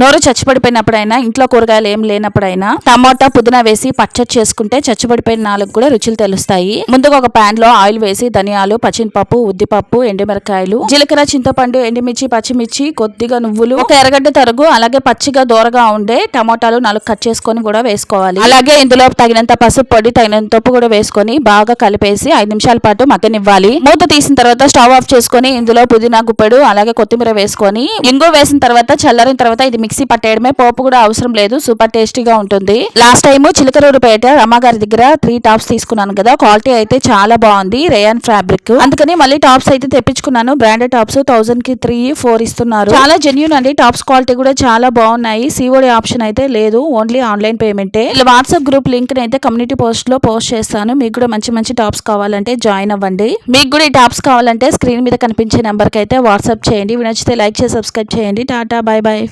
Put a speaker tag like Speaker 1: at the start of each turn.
Speaker 1: నోరు చచ్చిపడిపోయినప్పుడైనా ఇంట్లో కూరగాయలు ఏం లేనప్పుడైనా టమోటా పుదీనా వేసి పచ్చడి చేసుకుంటే చచ్చిపడిపోయిన నాలుగు కూడా రుచులు తెలుస్తాయి. ముందుగా ఒక పాన్లో ఆయిల్ వేసి ధనియాలు పచ్చిమిరపప్పు ఉద్దిపప్పు ఎండుమిరకాయలు జీలకర్ర చింతపండు ఎండుమిర్చి పచ్చిమిర్చి కొద్దిగా నువ్వులు ఒక ఎర్రగడ్డ తరుగు అలాగే పచ్చిగా దూరగా ఉండే టమోటాలు నాలుగు కట్ చేసుకొని కూడా వేసుకోవాలి. అలాగే ఇందులో తగినంత పసుపు పొడి తగినంత ఉప్పు కూడా వేసుకొని బాగా కలిపేసి ఐదు నిమిషాల పాటు మగ్గనివ్వాలి. మూత తీసిన తర్వాత స్టవ్ ఆఫ్ చేసుకొని ఇందులో పుదీనా గుప్పెడు అలాగే కొత్తిమీర వేసుకొని ఇంగు వేసిన తర్వాత చల్లరిన తర్వాత ఇది మిక్సీ పట్టేయడమే పోపు కూడా అవసరం లేదు సూపర్ టేస్టీగా ఉంటుంది. లాస్ట్ టైం చిలకలూరుపేట అమ్మగారి దగ్గర త్రీ టాప్స్ తీసుకున్నాను కదా క్వాలిటీ అయితే చాలా బాగుంది రేయన్ ఫ్యాబ్రిక్. అందుకని మళ్ళీ టాప్స్ అయితే తెప్పించుకున్నాను బ్రాండెడ్ టాప్స్ థౌసండ్కి త్రీ ఫోర్ ఇస్తున్నారు. చాలా జెన్యున్ అండి టాప్స్ క్వాలిటీ కూడా చాలా బాగున్నాయి సిఓడి ఆప్షన్ అయితే లేదు ఓన్లీ ఆన్లైన్ పేమెంటే ఇలా వాట్సాప్ గ్రూప్ లింక్ అయితే కమ్యూనిటీ పోస్ట్లో పోస్ట్ చేస్తాను మీకు కూడా మంచి మంచి టాప్స్ కావాలంటే జాయిన్ అవ్వండి. మీకు కూడా ఈ టాప్స్ కావాలంటే స్క్రీన్ మీద కనిపించే నెంబర్కి అయితే వాట్సాప్ చేయండి ఇవి నచ్చితే లైక్ చేసి సబ్స్క్రైబ్ చేయండి. Tata bye bye